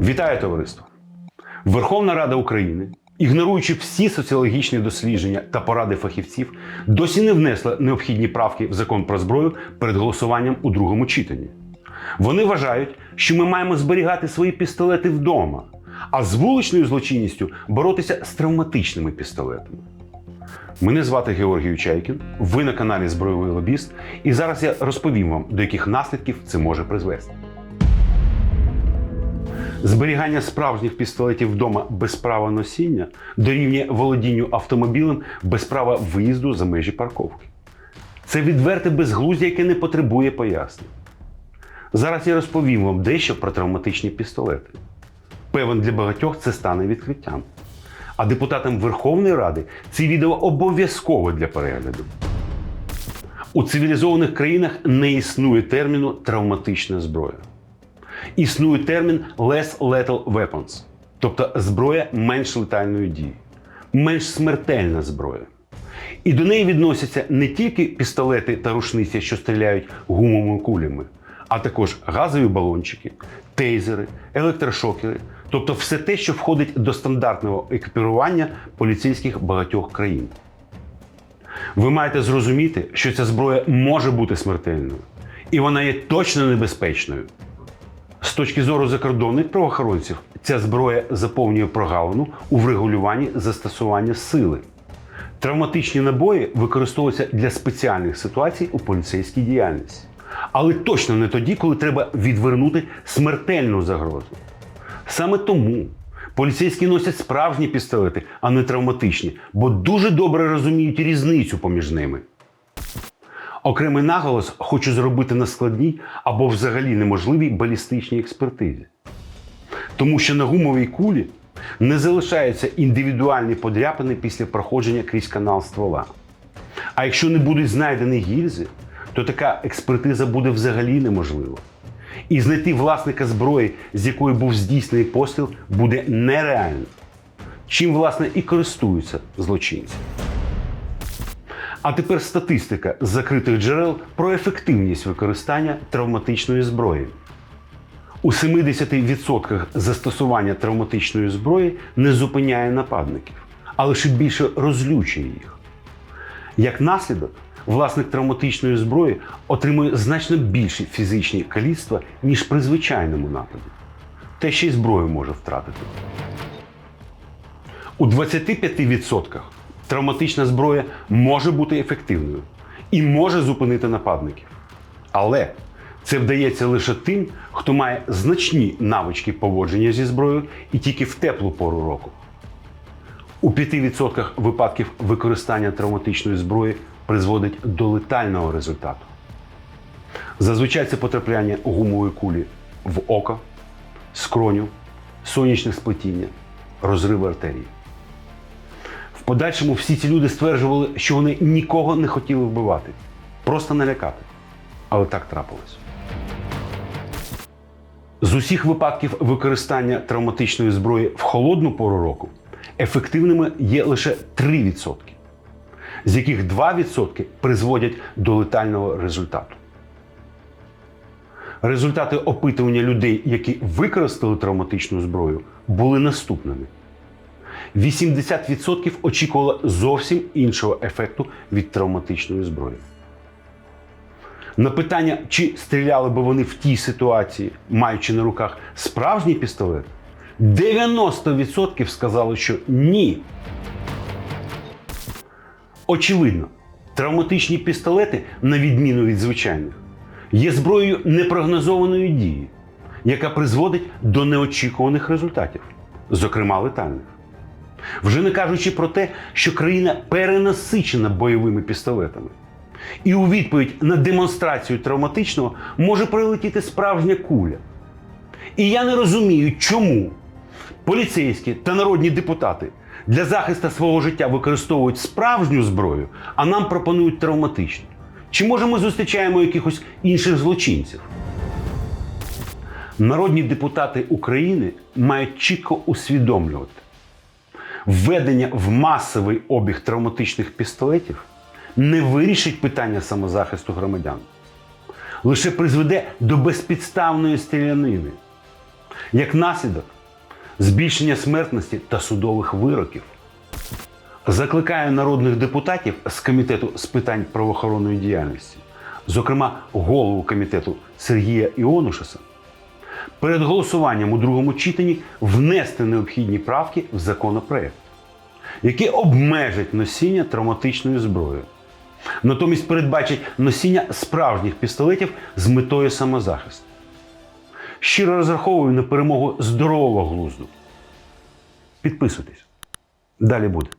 Вітаю товариство! Верховна Рада України, ігноруючи всі соціологічні дослідження та поради фахівців, досі не внесла необхідні правки в закон про зброю перед голосуванням у другому читанні. Вони вважають, що ми маємо зберігати свої пістолети вдома, а з вуличною злочинністю боротися з травматичними пістолетами. Мене звати Георгій Чайкін, ви на каналі Збройовий Лобіст, і зараз я розповім вам, до яких наслідків це може призвести. Зберігання справжніх пістолетів вдома без права носіння дорівнює володінню автомобілем без права виїзду за межі парковки. Це відверте безглуздя, яке не потребує пояснень. Зараз я розповім вам дещо про травматичні пістолети. Певен, для багатьох це стане відкриттям. А депутатам Верховної Ради це відео обов'язкове для перегляду. У цивілізованих країнах не існує терміну травматична зброя. Існує термін less lethal weapons, тобто зброя менш летальної дії, менш смертельна зброя. І до неї відносяться не тільки пістолети та рушниці, що стріляють гумовими кулями, а також газові балончики, тейзери, електрошокери, тобто все те, що входить до стандартного екіпірування поліцейських багатьох країн. Ви маєте зрозуміти, що ця зброя може бути смертельною, і вона є точно небезпечною. З точки зору закордонних правоохоронців, ця зброя заповнює прогалину у врегулюванні застосування сили. Травматичні набої використовуються для спеціальних ситуацій у поліцейській діяльності. Але точно не тоді, коли треба відвернути смертельну загрозу. Саме тому поліцейські носять справжні пістолети, а не травматичні, бо дуже добре розуміють різницю поміж ними. Окремий наголос хочу зробити на складній або взагалі неможливій балістичній експертизі. Тому що на гумовій кулі не залишаються індивідуальні подряпини після проходження крізь канал ствола. А якщо не будуть знайдені гільзи, то така експертиза буде взагалі неможлива. І знайти власника зброї, з якої був здійснений постріл, буде нереально. Чим, власне, і користуються злочинці. А тепер статистика з закритих джерел про ефективність використання травматичної зброї. У 70% застосування травматичної зброї не зупиняє нападників, а лише більше розлючує їх. Як наслідок, власник травматичної зброї отримує значно більші фізичні каліцтва, ніж при звичайному нападі. Та ще й зброю може втратити. У 25% травматична зброя може бути ефективною і може зупинити нападників. Але це вдається лише тим, хто має значні навички поводження зі зброєю і тільки в теплу пору року. У 5% випадків використання травматичної зброї призводить до летального результату. Зазвичай це потрапляння гумової кулі в око, скроню, сонячне сплетіння, розриви артерії. В подальшому всі ці люди стверджували, що вони нікого не хотіли вбивати, просто налякати. Але так трапилось. З усіх випадків використання травматичної зброї в холодну пору року ефективними є лише 3%, з яких 2% призводять до летального результату. Результати опитування людей, які використали травматичну зброю, були наступними. 80% очікувало зовсім іншого ефекту від травматичної зброї. На питання, чи стріляли би вони в тій ситуації, маючи на руках справжній пістолет, 90% сказали, що ні. Очевидно, травматичні пістолети, на відміну від звичайних, є зброєю непрогнозованої дії, яка призводить до неочікуваних результатів, зокрема летальних. Вже не кажучи про те, що країна перенасичена бойовими пістолетами. І у відповідь на демонстрацію травматичного може прилетіти справжня куля. І я не розумію, чому поліцейські та народні депутати для захисту свого життя використовують справжню зброю, а нам пропонують травматичну. Чи може ми зустрічаємо якихось інших злочинців? Народні депутати України мають чітко усвідомлювати, введення в масовий обіг травматичних пістолетів не вирішить питання самозахисту громадян, лише призведе до безпідставної стрілянини. Як наслідок, збільшення смертності та судових вироків. Закликаю народних депутатів з комітету з питань правоохоронної діяльності, зокрема голову комітету Сергія Іонушаса, перед голосуванням у другому читанні внести необхідні правки в законопроект, які обмежать носіння травматичної зброї. Натомість передбачать носіння справжніх пістолетів з метою самозахисту. Щиро розраховую на перемогу здорового глузду. Підписуйтесь. Далі буде.